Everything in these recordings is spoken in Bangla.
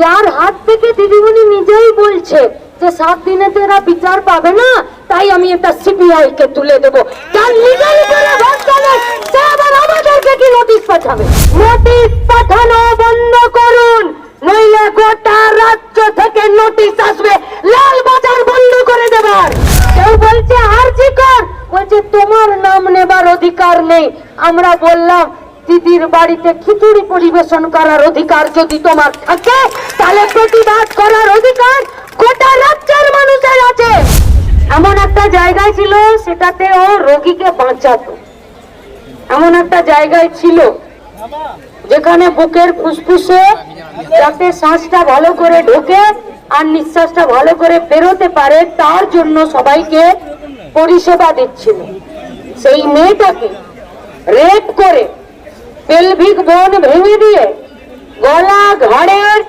যার হাত থেকে দিদিমণি নিজেই বলছে যে সাত দিনে তো এরা বিচার পাবে না, তাই আমি এটা সিবিআই কে তুলে দেবো। তার লিগাল আমাদেরকে কি নোটিশ পাঠাবে? নোটিশ পাঠানো বন্ধ করুন, নইলে গোটা রাজ্য থেকে নোটিশ আসবে। লাল বাজার বন্ধ করে দেবার। কেউ বলছে আর জি কর। বলছে, তোমার নাম নেবার অধিকার নেই। আমরা বললাম দিদির বাড়িতে খিচুড়ি পরিবেশন করার অধিকার যদি তোমার থাকে, তাহলে প্রতিবাদ করার অধিকার গোটা রাজ্যের মানুষের আছে। এমন একটা জায়গায় ছিল সেটাতে ও রোগীকে বাঁচাতো। এমন একটা জায়গায় ছিল, যেখানে বুকের ফুসফুসে যাতে শ্বাসটা ভালো করে ঢোকে আর নিঃশ্বাসটা ভালো করে বেরোতে পারে, তার জন্য সবাইকে পরিষেবা দিচ্ছিল। সেই মেয়েটাকে রেপ করে পেলভিক বোন ভেঙে দিয়ে গলা ঘাড়ের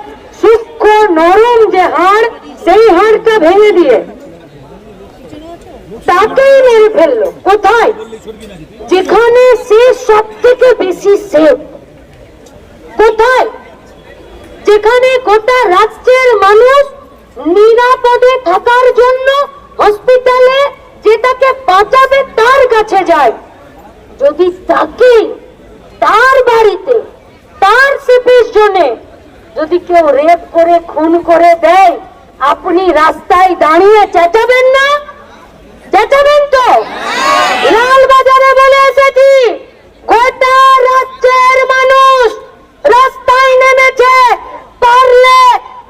সূক্ষ্ম নরম যে হাড়, সেই হাড়কে ভেঙে দিয়ে তাকেই মেরে ফেলল। কোথায়? যেখানে সে সব থেকে বেশি সেফ কোথায়? যেখানে গোটা রাজ্যের মানুষ নিরাপদে থাকার জন্য হসপিটালে যেটাকে বাঁচাবে তার কাছে যায়। যদি তাকে তার বাড়িতে তার জন্য যদি কেউ রেপ করে খুন করে দেয় আপনি রাস্তায় দাঁড়িয়ে চেঁচাবেন না চেঁচাবেন তো লাল বাজারে বলে এসেছি গোটা রাজ্যের মানুষ রাস্তায় নেমেছে পারলে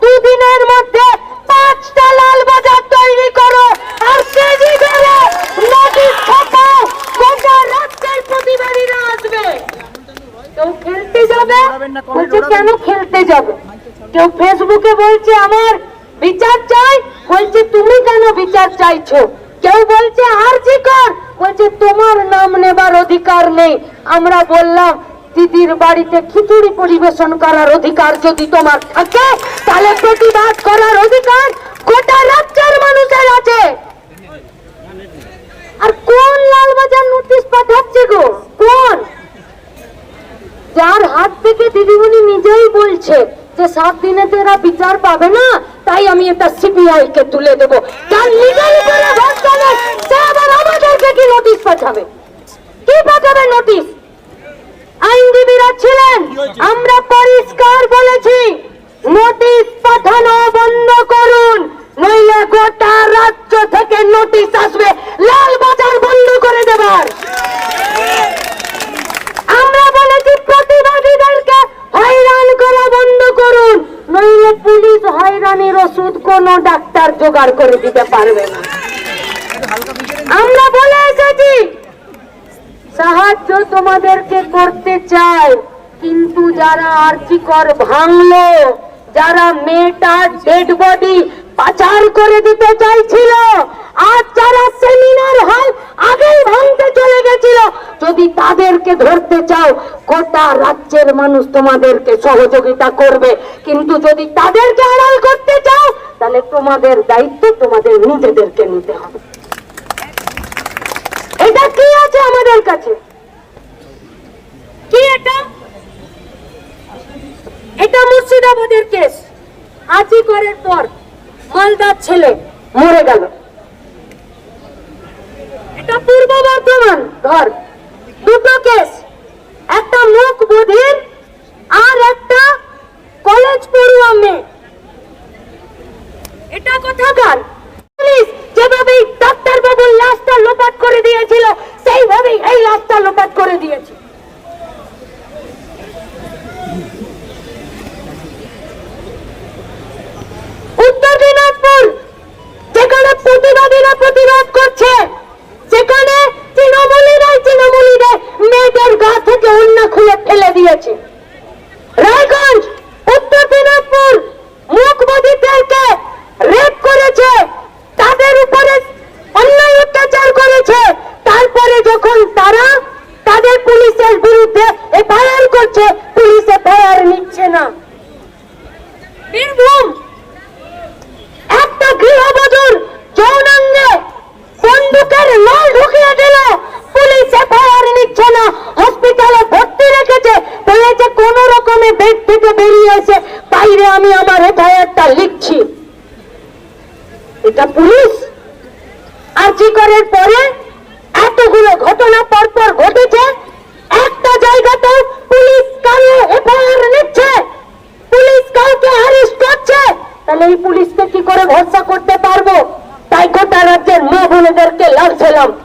দুদিনের মধ্যে পাঁচটা লাল বাজার তৈরি করো আর কেজি বেড়ে নোটিশ ছাপাও গোটা রাজ্যের প্রতিবাদীরা আসবে কেউ খেলতে যাবে? বলছে কেন খেলতে যাবে? কেউ ফেসবুকে বলছে আমার বিচার চাই। বলছে তুমি কেন বিচার চাইছো? কেউ বলছে আরজি কর? বলছে তোমার নাম নেবার অধিকার নেই। আমরা বললাম দিদির বাড়িতে খিচুড়ি পরিবেশন করার অধিকার যদি তোমার থাকে তাহলে প্রতিবাদ করার অধিকার গোটা রাজ্যের মানুষের আছে আর কোন লালবাজার নোটিশ পাঠাচ্ছে গো কোন যার হাত থেকে দিদিমণি নিজেই বলছে যে সাত দিনে তো এরা বিচার পাবে না, তাই আমি এটা সিবিআই কে তুলে দেবো। পাঠাবে? কি পাঠাবে নোটিশ আইনজীবীরা ছিলেন, আমরা পরিষ্কার বলেছি নোটিশ পাঠানো বন্ধ করুন, নইলে গোটা রাজ্য থেকে নোটিশ আসবে। লাল বাজার বন্ধ করে দেবার আমরা বলেছি প্রতিবাদীদেরকে হয়রান করা বন্ধ করুন নইলে হয়রানির ওষুধ কোন ডাক্তার জোগাড় করে দিতে পারবে না। আমরা বলে এসেছি, সাহায্য তোমাদেরকে করতে চাই, কিন্তু যারা আর্থিকর ভাঙলো, যারা মেয়েটার ডেড বডি পাচার করে দিতে চাইছিল, আর যারা সেমিনার হল আগেই ভাঙতে চলে গেছিল তাদেরকে ধরতে চাও, গোটা রাজ্যের মানুষ তোমাদেরকে সহযোগিতা করবে। কিন্তু যদি তাদেরকে আড়াল করতে চাও, তাহলে তোমাদের দায়িত্ব তোমাদের নিজেদেরকে নিতে হবে। এটা কি আছে আমাদের কাছে? কি এটা? এটা মুর্শিদাবাদের কেস। আজি করার পর মালদার ছেলে মরে গেল। এটা পূর্ব বর্ধমান ঘর দুটো কেস একটা মুখ বধির আর একটা কলেজ পড়ুয়া মেয়ে। এটা কোথাকার? পুলিশ যেভাবে ডাক্তার বাবুর লাশটা লোপাট করে দিয়েছিল, সেইভাবেই এই লাশটা লোপাট করে দিয়েছে। করছে পুলিশ এফআইআর নিচ্ছে না। বীরভূম, একটা গৃহবধূর যৌনাঙ্গে বন্দুকের নল ঢুকিয়ে দিল। পুলিশ এফআইআর নিচ্ছে না, হসপিটালে ভর্তি রেখেছে। বলেছে, কোন রকমে বেড থেকে বেরিয়ে এসে বাইরে আমি আমার এফআইআরটা লিখছি। এটা পুলিশ? আর্জিকরের পরে? এতগুলো ঘটনা পরপর ঘটেছে। একটা জায়গাতে வேண்டும்